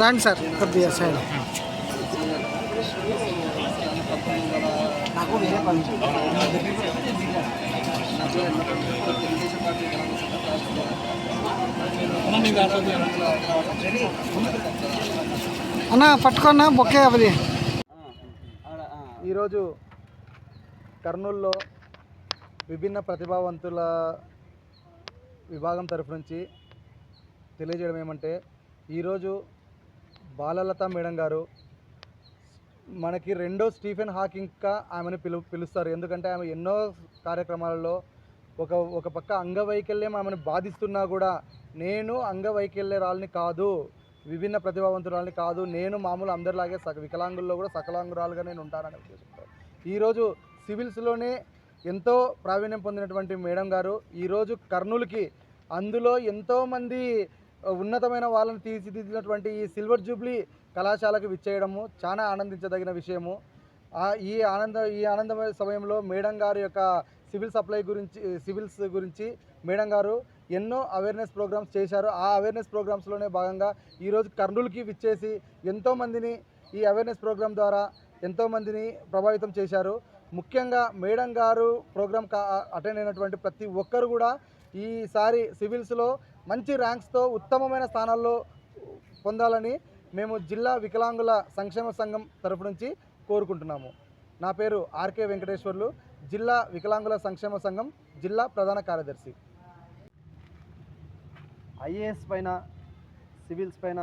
రండి సార్ కొద్దిగా సైడ్ నాకు వేరే పని అన్న పట్టుకున్నా బొక్కే అది ఈరోజు కర్నూలులో విభిన్న ప్రతిభావంతుల విభాగం తరఫు నుంచి తెలియజేయడం ఏమంటే ఈరోజు బాలలత మేడం గారు మనకి రెండో స్టీఫెన్ హాకింగ్గా ఆమెను పిలు పిలుస్తారు. ఎందుకంటే ఆమె ఎన్నో కార్యక్రమాలలో ఒక ఒక పక్క అంగవైకల్యం ఆమెను బాధిస్తున్నా కూడా నేను అంగవైకల్యరాలని కాదు విభిన్న ప్రతిభావంతురాలని కాదు నేను మామూలు అందరిలాగే సక వికలాంగుల్లో కూడా సకలాంగురాలుగా నేను ఉంటానని ఉద్దేశంతో ఈరోజు సివిల్స్లోనే ఎంతో ప్రావీణ్యం పొందినటువంటి మేడం గారు ఈరోజు కర్నూలుకి అందులో ఎంతోమంది ఉన్నతమైన వాళ్ళని తీర్చిదిద్దినటువంటి ఈ సిల్వర్ జూబ్లీ కళాశాలకు విచ్చేయడము చాలా ఆనందించదగిన విషయము. ఈ ఆనంద ఈ ఆనందమైన సమయంలో మేడం గారి యొక్క సివిల్ సప్లై గురించి సివిల్స్ గురించి మేడం గారు ఎన్నో అవేర్నెస్ ప్రోగ్రామ్స్ చేశారు. ఆ అవేర్నెస్ ప్రోగ్రామ్స్లోనే భాగంగా ఈరోజు కర్నూలుకి విచ్చేసి ఎంతోమందిని ఈ అవేర్నెస్ ప్రోగ్రామ్ ద్వారా ఎంతోమందిని ప్రభావితం చేశారు. ముఖ్యంగా మేడం గారు ప్రోగ్రామ్ కా అటెండ్ అయినటువంటి ప్రతి ఒక్కరు కూడా ఈసారి సివిల్స్లో మంచి ర్యాంక్స్తో ఉత్తమమైన స్థానాల్లో పొందాలని మేము జిల్లా వికలాంగుల సంక్షేమ సంఘం తరపు నుంచి కోరుకుంటున్నాము. నా పేరు ఆర్కే వెంకటేశ్వర్లు. జిల్లా వికలాంగుల సంక్షేమ సంఘం జిల్లా ప్రధాన కార్యదర్శి. ఐఏఎస్ పైన సివిల్స్ పైన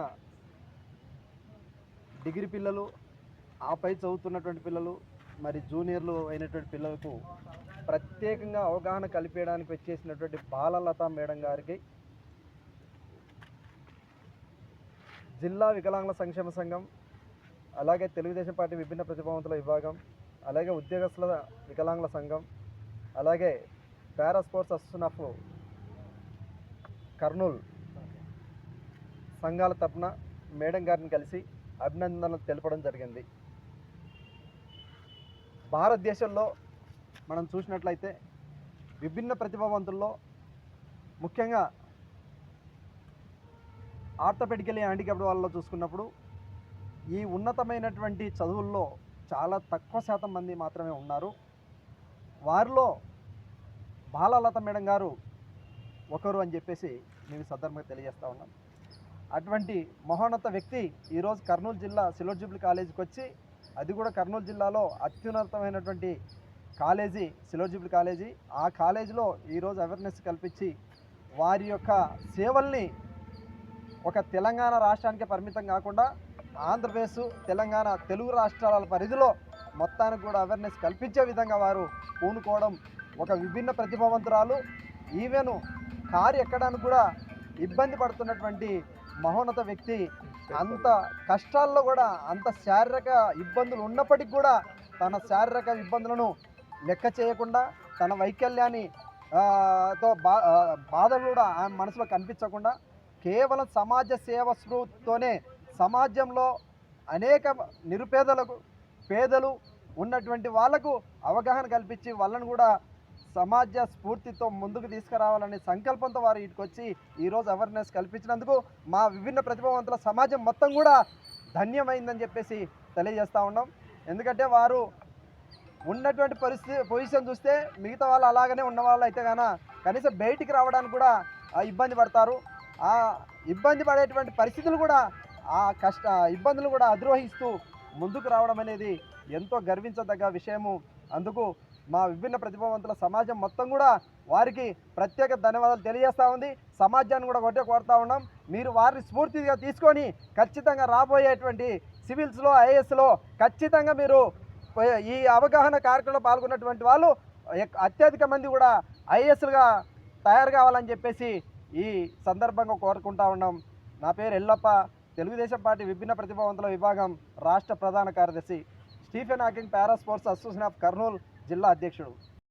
డిగ్రీ పిల్లలు ఆపై చదువుతున్నటువంటి పిల్లలు మరి జూనియర్లు అయినటువంటి పిల్లలకు ప్రత్యేకంగా అవగాహన కల్పించడానికి వచ్చేసినటువంటి బాలలత మేడం గారికి జిల్లా వికలాంగుల సంక్షేమ సంఘం అలాగే తెలుగుదేశం పార్టీ విభిన్న ప్రతిభావంతుల విభాగం అలాగే ఉద్యోగస్తుల వికలాంగుల సంఘం అలాగే para sports association of Kurnool సంఘాల తరపున మేడం గారిని కలిసి అభినందనలు తెలపడం జరిగింది. భారతదేశంలో మనం చూసినట్లయితే విభిన్న ప్రతిభావంతుల్లో ముఖ్యంగా ఆర్థోపెడికలీ హ్యాండిక్యాప్డ్ వాళ్ళలో చూసుకున్నప్పుడు ఈ ఉన్నతమైనటువంటి చదువుల్లో చాలా తక్కువ శాతం మంది మాత్రమే ఉన్నారు. వారిలో బాలలత మేడం గారు ఒకరు అని చెప్పేసి మేము సందర్భంగా తెలియజేస్తూ ఉన్నాం అటువంటి మహోన్నత వ్యక్తి ఈరోజు కర్నూలు జిల్లా సిల్వర్ జూబ్లీ కాలేజీకి వచ్చి అది కూడా కర్నూలు జిల్లాలో అత్యున్నతమైనటువంటి కాలేజీ సిల్వర్ జూబ్లీ కాలేజీ. ఆ కాలేజీలో ఈరోజు అవేర్నెస్ కల్పించి వారి యొక్క సేవల్ని ఒక తెలంగాణ రాష్ట్రానికి పరిమితం కాకుండా ఆంధ్రప్రదేశ్ తెలంగాణ తెలుగు రాష్ట్రాల పరిధిలో మొత్తానికి కూడా అవేర్నెస్ కల్పించే విధంగా వారు పూనుకోవడం ఒక విభిన్న ప్రతిభావంతురాలు. ఈవెన్ కారు ఎక్కడానికి కూడా ఇబ్బంది పడుతున్నటువంటి మహోన్నత వ్యక్తి అంత కష్టాల్లో కూడా అంత శారీరక ఇబ్బందులు ఉన్నప్పటికీ కూడా తన శారీరక ఇబ్బందులను లెక్క చేయకుండా తన వైకల్యాన్ని తో బా బాధలు కూడా ఆమె మనసులో కనిపించకుండా కేవలం సమాజ సేవ స్ఫూర్తితోనే సమాజంలో అనేక నిరుపేదలకు పేదలు ఉన్నటువంటి వాళ్ళకు అవగాహన కల్పించి వాళ్ళను కూడా సమాజ స్ఫూర్తితో ముందుకు తీసుకురావాలనే సంకల్పంతో వారు ఇటుకొచ్చి ఈరోజు అవేర్నెస్ కల్పించినందుకు మా విభిన్న ప్రతిభావంతుల సమాజం మొత్తం కూడా ధన్యమైందని చెప్పేసి తెలియజేస్తూ ఉన్నాం. ఎందుకంటే వారు ఉన్నటువంటి పరిస్థితి పొజిషన్ చూస్తే మిగతా వాళ్ళు అలాగనే ఉన్న వాళ్ళు అయితే కానీ కనీసం బయటికి రావడానికి కూడా ఆ, ఇబ్బంది పడతారు. ఆ ఇబ్బంది పడేటువంటి పరిస్థితులు కూడా ఆ కష్ట ఇబ్బందులు కూడా అధిరోహిస్తూ ముందుకు రావడం అనేది ఎంతో గర్వించదగ్గ విషయము. అందుకు మా విభిన్న ప్రతిభావంతుల సమాజం మొత్తం కూడా వారికి ప్రత్యేక ధన్యవాదాలు తెలియజేస్తూ ఉంది. సమాజాన్ని కూడా ఒకటే కోరుతా ఉన్నాం. మీరు వారిని స్ఫూర్తిగా తీసుకొని ఖచ్చితంగా రాబోయేటువంటి సివిల్స్లో ఐఏఎస్లో ఖచ్చితంగా మీరు ఈ అవగాహన కార్యక్రమంలో పాల్గొన్నటువంటి వాళ్ళు ఎక్- అత్యధిక మంది కూడా ఐఏఎస్లుగా తయారు కావాలని చెప్పేసి ఈ సందర్భంగా కోరుకుంటా ఉన్నాం. నా పేరు ఎల్లప్ప. తెలుగుదేశం పార్టీ విభిన్న ప్రతిభావంతుల విభాగం రాష్ట్ర ప్రధాన కార్యదర్శి Stephen Hawking para sports association of Kurnool జిల్లా అధ్యక్షుడు.